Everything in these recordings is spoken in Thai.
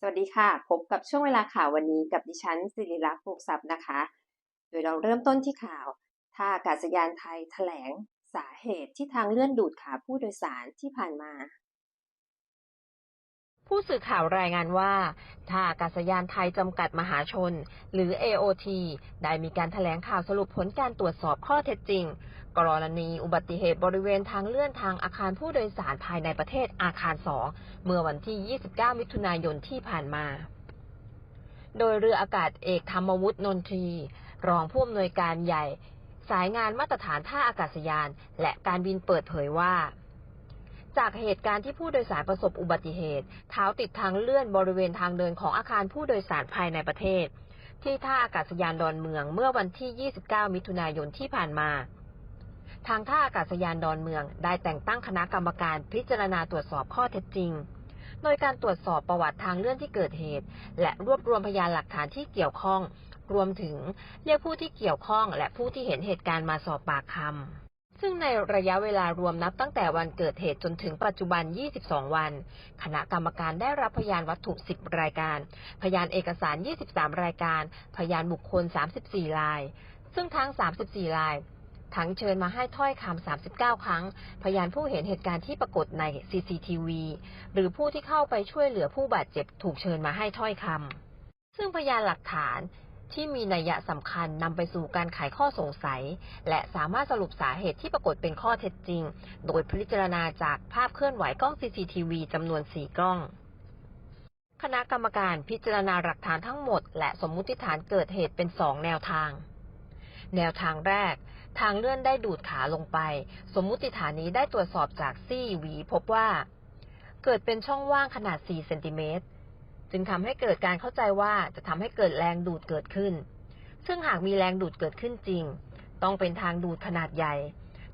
สวัสดีค่ะ พบกับช่วงเวลาข่าววันนี้กับดิฉันสิริรักษ์ปลูกทรัพย์นะคะ โดยเราเริ่มต้นที่ข่าว ท่าอากาศยานไทยแถลงสาเหตุที่ทางเลื่อนดูดขาผู้โดยสารที่ผ่านมา ผู้สื่อข่าวรายงานว่าท่าอากาศยานไทยจำกัดมหาชน หรือ AOT ได้มีการถแถลงข่าวสรุปผลการตรวจสอบข้อเท็จจริง กรณี อุบัติเหตุบริเวณทางเลื่อนทางอาคารผู้โดยสารภายในประเทศอาคาร 2 เมื่อวันที่ 29 มิถุนายนที่ผ่านมา โดยเรืออากาศเอกธรรมวุฒินนที รองผู้อำนวยการใหญ่ สายงานมาตรฐานท่าอากาศยาน และการบินเปิดเผยว่าจากเหตุการณ์ที่ผู้โดยสารประสบอุบัติเหตุ เท้าติดทางเลื่อนบริเวณทางเดินของอาคารผู้โดยสารภายในประเทศ ที่ท่าอากาศยานดอนเมืองเมื่อวันที่ 29 มิถุนายนที่ผ่านมา ทางท่าอากาศยานดอนเมือง ได้แต่งตั้งคณะกรรมการพิจารณาตรวจสอบข้อเท็จจริง โดยการตรวจสอบประวัติทางเลื่อนที่เกิดเหตุ และรวบรวมพยานหลักฐานที่เกี่ยวข้อง รวมถึงเรียกผู้ที่เกี่ยวข้อง และผู้ที่เห็นเหตุการณ์มาสอบปากคำซึ่งในระยะเวลารวมนับตั้งแต่วันเกิดเหตุจนถึงปัจจุบัน 22 วัน คณะกรรมการได้รับพยานวัตถุ 10 รายการ พยานเอกสาร 23 รายการ พยานบุคคล 34 ราย ซึ่งทั้ง 34 ราย ทั้งเชิญมาให้ถ้อยคำ 39 ครั้ง พยานผู้เห็นเหตุการณ์ที่ปรากฏใน CCTV หรือผู้ที่เข้าไปช่วยเหลือผู้บาดเจ็บถูกเชิญมาให้ถ้อยคำ ซึ่งพยานหลักฐานที่มีนัยยะสำคัญนำไปสู่การไขข้อสงสัย และสามารถสรุปสาเหตุที่ปรากฏเป็นข้อเท็จจริง โดยพิจารณาจากภาพเคลื่อนไหวกล้อง CCTV จำนวน 4 กล้อง คณะกรรมการพิจารณาหลักฐานทั้งหมด และสมมุติฐานเกิดเหตุเป็น 2 แนวทาง แนวทางแรก ทางเลื่อนได้ดูดขาลงไป สมมุติฐานนี้ได้ตรวจสอบจากซี่หวีพบว่า เกิดเป็นช่องว่างขนาด 4 เซนติเมตร จึงทำให้เกิดการเข้าใจว่าจะทำให้เกิดแรงดูดเกิดขึ้น ซึ่งหากมีแรงดูดเกิดขึ้นจริง ต้องเป็นทางดูดขนาดใหญ่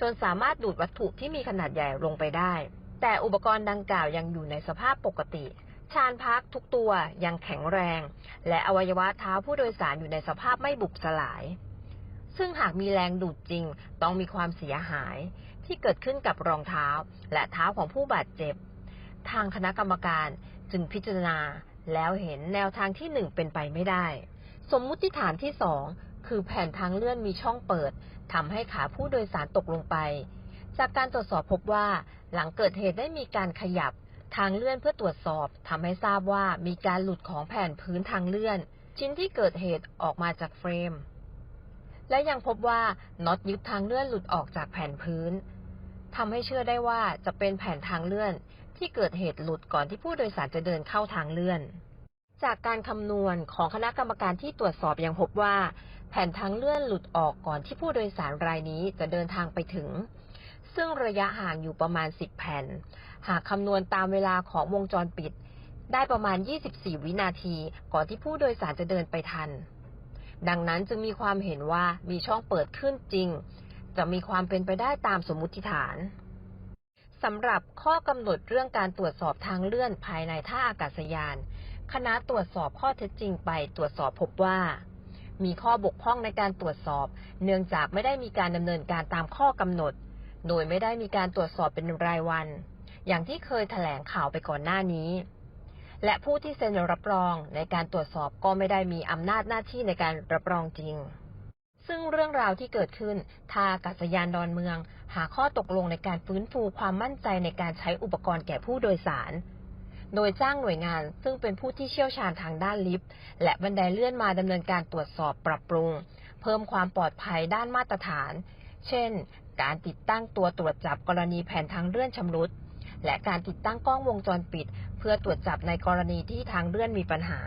จนสามารถดูดวัตถุที่มีขนาดใหญ่ลงไปได้ แต่อุปกรณ์ดังกล่าวยังอยู่ในสภาพปกติชานพักทุกตัวยังแข็งแรง และอวัยวะเท้าผู้โดยสารอยู่ในสภาพไม่บุบสลาย ซึ่งหากมีแรงดูดจริง ต้องมีความเสียหายที่เกิดขึ้นกับรองเท้า และเท้าของผู้บาดเจ็บ ทางคณะกรรมการจึงพิจารณาแล้วเห็นแนวทางที่หนึ่งเป็นไปไม่ได้ สมมุติฐานที่สองคือแผ่นทางเลื่อนมีช่องเปิดทำให้ขาผู้โดยสารตกลงไป จากการตรวจสอบพบว่าหลังเกิดเหตุได้มีการขยับทางเลื่อนเพื่อตรวจสอบทำให้ทราบว่ามีการหลุดของแผ่นพื้นทางเลื่อน ชิ้นที่เกิดเหตุออกมาจากเฟรม และยังพบว่าน็อตยึดทางเลื่อนหลุดออกจากแผ่นพื้นทำให้เชื่อได้ว่าจะเป็นแผ่นทางเลื่อนที่เกิดเหตุหลุดก่อนที่ผู้โดยสารจะเดินเข้าทางเลื่อน จากการคำนวณของคณะกรรมการที่ตรวจสอบยังพบว่า แผ่นทางเลื่อนหลุดออกก่อนที่ผู้โดยสารรายนี้จะเดินทางไปถึง ซึ่งระยะห่างอยู่ประมาณ 10 แผ่น หากคำนวณตามเวลาของวงจรปิด ได้ประมาณ 24 วินาที ก่อนที่ผู้โดยสารจะเดินไปทัน ดังนั้นจึงมีความเห็นว่ามีช่องเปิดขึ้นจริง จะมีความเป็นไปได้ตามสมมุติฐานสำหรับข้อกำหนดเรื่องการตรวจสอบทางเลื่อนภายในท่าอากาศยาน คณะตรวจสอบข้อเท็จจริงไปตรวจสอบพบว่า มีข้อบกพร่องในการตรวจสอบ เนื่องจากไม่ได้มีการดำเนินการตามข้อกำหนด โดยไม่ได้มีการตรวจสอบเป็นรายวัน อย่างที่เคยแถลงข่าวไปก่อนหน้านี้ และผู้ที่เซ็นรับรองในการตรวจสอบก็ไม่ได้มีอำนาจหน้าที่ในการรับรองจริง ซึ่งเรื่องราวที่เกิดขึ้นท่าอากาศยานดอนเมือง หาข้อตกลงในการฟื้นฟูความมั่นใจในการใช้อุปกรณ์แก่ผู้โดยสาร โดยจ้างหน่วยงานซึ่งเป็นผู้ที่เชี่ยวชาญทางด้านลิฟต์ และบันไดเลื่อนมาดำเนินการตรวจสอบปรับปรุง เพิ่มความปลอดภัยด้านมาตรฐาน เช่น การติดตั้งตัวตรวจจับกรณีแผ่นทางเลื่อนชำรุดและการติดตั้งกล้องวงจรปิด เพื่อตรวจจับในกรณีที่ทางเลื่อนมีปัญหา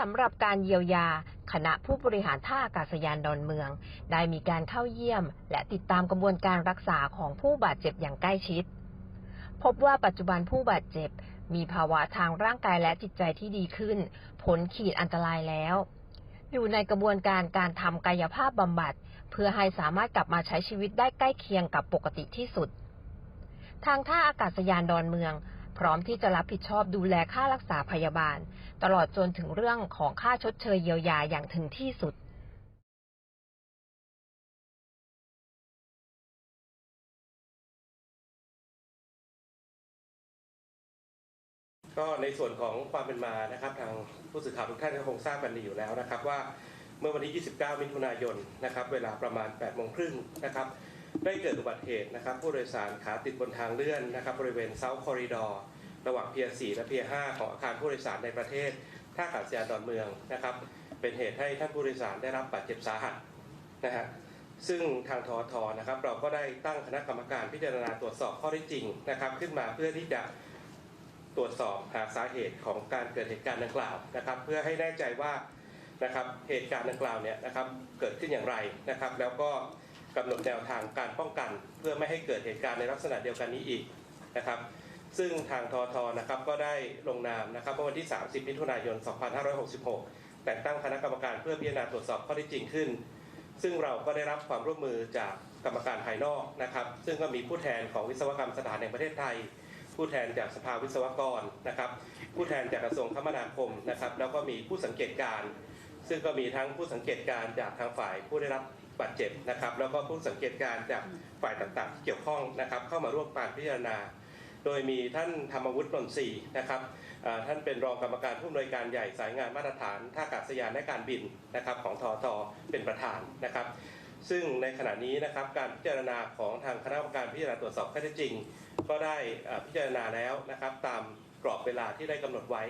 สำหรับการเยียวยา คณะผู้บริหารท่าอากาศยานดอนเมือง ได้มีการเข้าเยี่ยม และติดตามกระบวนการรักษาของผู้บาดเจ็บอย่างใกล้ชิด พบว่าปัจจุบันผู้บาดเจ็บ มีภาวะทางร่างกายและจิตใจที่ดีขึ้นผลขีดอันตรายแล้ว อยู่ในกระบวนการการทำกายภาพบำบัด เพื่อให้สามารถกลับมาใช้ชีวิตได้ใกล้เคียงกับปกติที่สุด ทางท่าอากาศยานดอนเมือง พร้อมที่จะรับผิดชอบดูแลค่ารักษาพยาบาล ตลอดจนถึงเรื่องของค่าชดเชยเยียวยาอย่างถึงที่สุดก็ในส่วนของความเป็นมานะครับ ทางผู้สื่อข่าวทุกท่านก็คงทราบกันดีอยู่แล้วนะครับ ว่าเมื่อวันที่ 29 มิถุนายนนะครับ เวลาประมาณ 8 โมงครึ่งนะครับ ได้เกิดอุบัติเหตุนะครับ ผู้โดยสารขาติดบนทางเลื่อนนะครับ บริเวณเซาท์คอริดอร์ระหว่างเพียร์4และเพียร์5ของอาคารผู้โดยสารในประเทศท่าอากาศยานดอนเมืองนะครับ เป็นเหตุให้ท่านผู้โดยสารได้รับบาดเจ็บสาหัสนะฮะซึ่งทางทอทนะครับเราก็ได้ตั้งคณะกรรมการพิจารณาตรวจสอบข้อเท็จจริงนะครับ ขึ้นมาเพื่อที่จะตรวจสอบหาสาเหตุของการเกิดเหตุการณ์ดังกล่าวนะครับ เพื่อให้แน่ใจว่านะครับเหตุการณ์ดังกล่าวเนี่ยนะครับเกิดขึ้นอย่างไรนะครับ แล้วก็ กำหนดแนวทางการป้องกัน เพื่อไม่ให้เกิดเหตุการณ์ในลักษณะเดียวกันนี้อีกนะครับ ซึ่งทางทอทนะครับก็ได้ลงนามนะครับเมื่อวันที่ 30 มิถุนายน 2566 แต่งตั้งคณะกรรมการเพื่อพิจารณาตรวจสอบข้อท็จจริงขึ้น ซึ่งเราก็ได้รับความร่วมมือจากกรรมการภายนอกนะครับ ซึ่งก็มีผู้แทนของวิศวกรรมสถานแห่งประเทศไทย ผู้แทนจากสภาวิศวกรนะครับ ผู้แทนจากกระทรวงคมนาคมนะครับ แล้วก็มีผู้สังเกตการณ์ซึ่งก็มีทั้งผู้สังเกตการณ์จากทางฝ่ายผู้ได้รับ บาดเจ็บนะครับ แล้วก็ผู้สังเกตการณ์จากฝ่ายต่างๆที่เกี่ยวข้องนะครับ เข้ามาร่วมการพิจารณา โดยมีท่านธรรมวุฒินนทรีย์นะครับอ่าท่านเป็นรองกรรมการผู้อำนวยการใหญ่สายงานมาตรฐานท่าอากาศยานและการบินนะครับของทอทเป็นประธานนะครับ ซึ่งในขณะนี้นะครับการพิจารณาของทางคณะกรรมการพิจารณาตรวจสอบข้อเท็จจริง ก็ได้อ่าพิจารณาแล้วนะครับ ตามกรอบเวลาที่ได้กำหนดไว้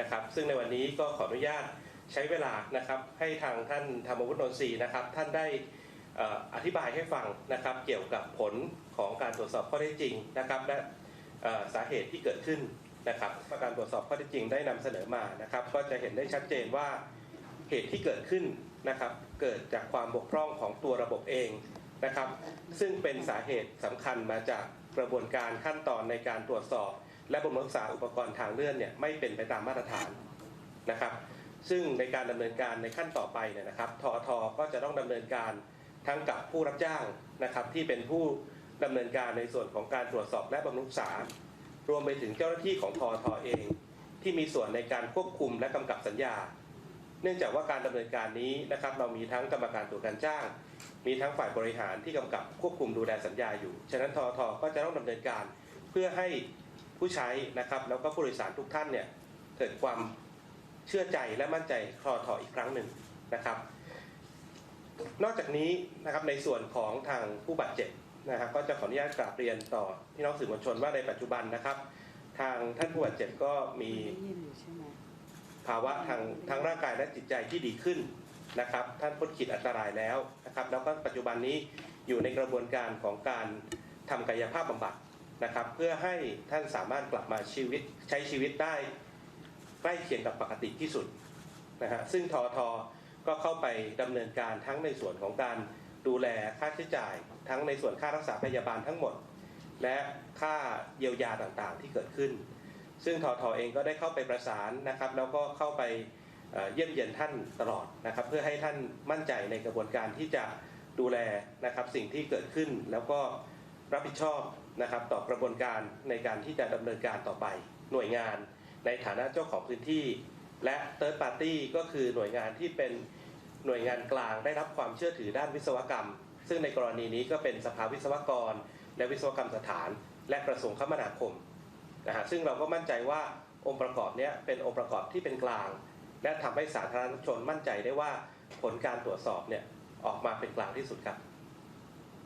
นะครับ ซึ่งในวันนี้ก็ขออนุญาต ใช้เวลานะครับให้ทางท่านธรรมวุฒินนทรีนะครับ ท่านได้อธิบายให้ฟังนะครับ เกี่ยวกับผลของการตรวจสอบข้อเท็จจริงนะครับ และสาเหตุที่เกิดขึ้นนะครับการตรวจสอบข้อเท็จจริงได้นำเสนอมานะครับ ก็จะเห็นได้ชัดเจนว่าเหตุที่เกิดขึ้นนะครับ เกิดจากความบกพร่องของตัวระบบเองนะครับ ซึ่งเป็นสาเหตุสำคัญมาจากกระบวนการขั้นตอนในการตรวจสอบ และบำรุงรักษาอุปกรณ์ทางเลื่อนเนี่ยไม่เป็นไปตามมาตรฐานนะครับ ซึ่งในการดำเนินการในขั้นต่อไปเนี่ยนะครับทอทก็จะต้องดำเนินการทั้งกับผู้รับจ้างนะครับ ที่เป็นผู้ดำเนินการในส่วนของการตรวจสอบและบำรุงษารวมไปถึงเจ้าหน้าที่ของทอทเอง ที่มีส่วนในการควบคุมและกำกับสัญญา เนื่องจากว่าการดำเนินการนี้นะครับ เรามีทั้งกรรมการตรวจการจ้าง มีทั้งฝ่ายบริหารที่กำกับควบคุมดูแลสัญญาอยู่ ฉะนั้นทอทก็จะต้องดำเนินการเพื่อให้ผู้ใช้นะครับแล้วก็ผู้โดยสารทุกท่านเนี่ยเกิดความ เชื่อใจและมั่นใจทอทอีกครั้งหนึ่งนะครับ นอกจากนี้นะครับในส่วนของทางผู้บาดเจ็บนะครับ ก็จะขออนุญาตกราบเรียนต่อพี่น้องสื่อมวลชนว่าในปัจจุบันนะครับ ทางท่านผู้บาดเจ็บก็มีภาวะทางทั้งร่างกายและจิตใจที่ดีขึ้นนะครับ ท่านพ้นขีดอันตรายแล้วนะครับ แล้วก็ปัจจุบันนี้อยู่ในกระบวนการของการทำกายภาพบำบัดนะครับ เพื่อให้ท่านสามารถกลับมาชีวิตใช้ชีวิตได้ ใกล้เคียงกับปกติที่สุดนะฮะซึ่งทอทก็เข้าไปดำเนินการทั้งในส่วนของการดูแลค่าใช้จ่าย ทั้งในส่วนค่ารักษาพยาบาลทั้งหมด และค่าเยียวยาต่างๆ ที่เกิดขึ้น ซึ่งทอทอเองก็ได้เข้าไปประสานนะครับ แล้วก็เข้าไปเอ่อเยี่ยมเยียนท่านตลอดนะครับ เพื่อให้ท่านมั่นใจในกระบวนการที่จะดูแลนะครับสิ่งที่เกิดขึ้นแล้วก็รับผิดชอบนะครับต่อกระบวนการในการที่จะดำเนินการต่อไปหน่วยงาน ในฐานะเจ้าของพื้นที่ และ Third Party ก็คือหน่วยงานที่เป็นหน่วยงานกลางได้รับความเชื่อถือด้านวิศวกรรม ซึ่งในกรณีนี้ก็เป็นสภาวิศวกร และวิศวกรรมสถาน และกระทรวงคมนาคมนะฮะซึ่งเราก็มั่นใจว่าองค์ประกอบนี้เป็นองค์ประกอบที่เป็นกลาง และทำให้สาธารณชนมั่นใจได้ว่าผลการตรวจสอบเนี่ยออกมาเป็นกลางที่สุดครับ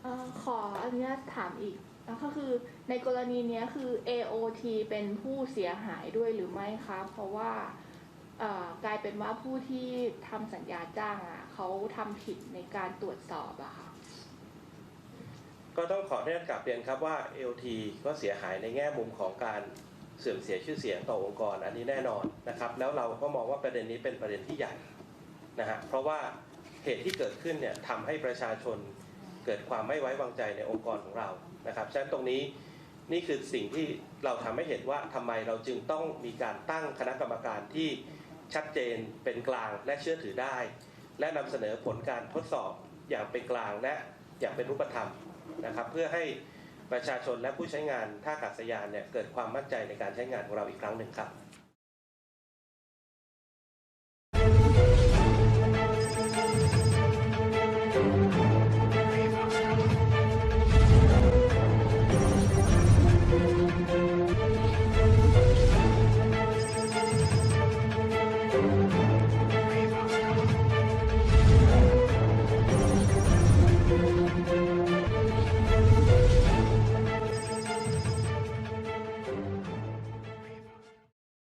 ออขออนุญาตถามอีก แล้วก็คือในกรณีนี้คือ AOT เป็นผู้เสียหายด้วยหรือไม่คะ เพราะว่ากลายเป็นว่าผู้ที่ทำสัญญาจ้างอะเขาทำผิดในการตรวจสอบอะค่ะก็ต้องขออนุญาตกลับเรียนครับว่า LT ก็เสียหายในแง่มุมของการเสื่อมเสียชื่อเสียงต่อองค์กรอันนี้แน่นอนนะครับ แล้วเราก็มองว่าประเด็นนี้เป็นประเด็นที่ใหญ่นะฮะเพราะว่าเหตุที่เกิดขึ้นเนี่ยทำให้ประชาชนเกิดความไม่ไว้วางใจในองค์กรของเรา นะครับฉะนั้นตรงนี้นี่คือสิ่งที่เราทำให้เห็นว่าทำไมเราจึงต้องมีการตั้งคณะกรรมการที่ชัดเจนเป็นกลางและเชื่อถือได้ และนำเสนอผลการทดสอบอย่างเป็นกลางและอย่างเป็นรูปธรรมนะครับ เพื่อให้ประชาชนและผู้ใช้งานท่าอากาศยานเนี่ยเกิดความมั่นใจในการใช้งานของเราอีกครั้งหนึ่งครับ